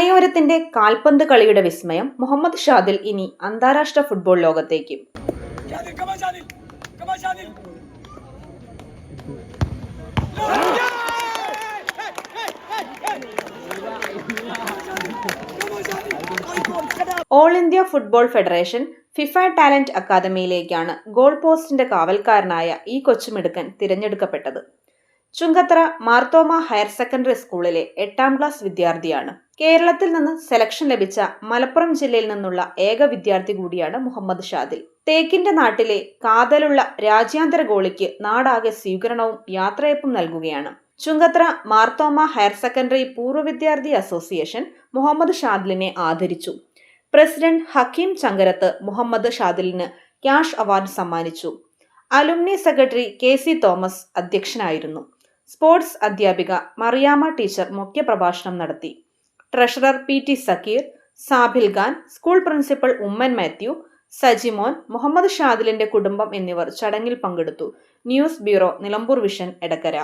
മലയോരത്തിന്റെ കാൽപന്ത് കളിയുടെ വിസ്മയം മുഹമ്മദ് ഷാദിൽ ഇനി അന്താരാഷ്ട്ര ഫുട്ബോൾ ലോകത്തേക്ക്. All India football federation FIFA talent അക്കാദമിയിലേക്കാണ് goal പോസ്റ്റിന്റെ കാവൽക്കാരനായ ഈ കൊച്ചുമിടുക്കൻ തിരഞ്ഞെടുക്കപ്പെട്ടത് ചുങ്കത്തറ മാർത്തോമ ഹയർ സെക്കൻഡറി സ്കൂളിലെ എട്ടാം ക്ലാസ് വിദ്യാർത്ഥിയാണ്. കേരളത്തിൽ നിന്ന് സെലക്ഷൻ ലഭിച്ച മലപ്പുറം ജില്ലയിൽ നിന്നുള്ള ഏക വിദ്യാർത്ഥി കൂടിയാണ് മുഹമ്മദ് ഷാദിൽ. തേക്കിന്റെ നാട്ടിലെ കാതലുള്ള രാജ്യാന്തര ഗോളിക്ക് നാടാകെ സ്വീകരണവും യാത്രയപ്പും നൽകുകയാണ്. ചുങ്കത്ര മാർത്തോമ ഹയർ സെക്കൻഡറി പൂർവ വിദ്യാർത്ഥി അസോസിയേഷൻ മുഹമ്മദ് ഷാദിലിനെ ആദരിച്ചു. പ്രസിഡന്റ് ഹക്കീം ചങ്കരത്ത് മുഹമ്മദ് ഷാദിലിന് ക്യാഷ് അവാർഡ് സമ്മാനിച്ചു. Alumni secretary K C Thomas അധ്യക്ഷനായിരുന്നു. സ്പോർട്സ് അധ്യാപിക മറിയാമ ടീച്ചർ മുഖ്യപ്രഭാഷണം നടത്തി. Treasurer P T Zakir Sabil Khan school principal Oommen Mathew Sajimon Muhammad ഷാദിലിന്റെ കുടുംബം എന്നിവർ ചടങ്ങിൽ പങ്കെടുത്തു. News bureau Nilambur vision Edakkara.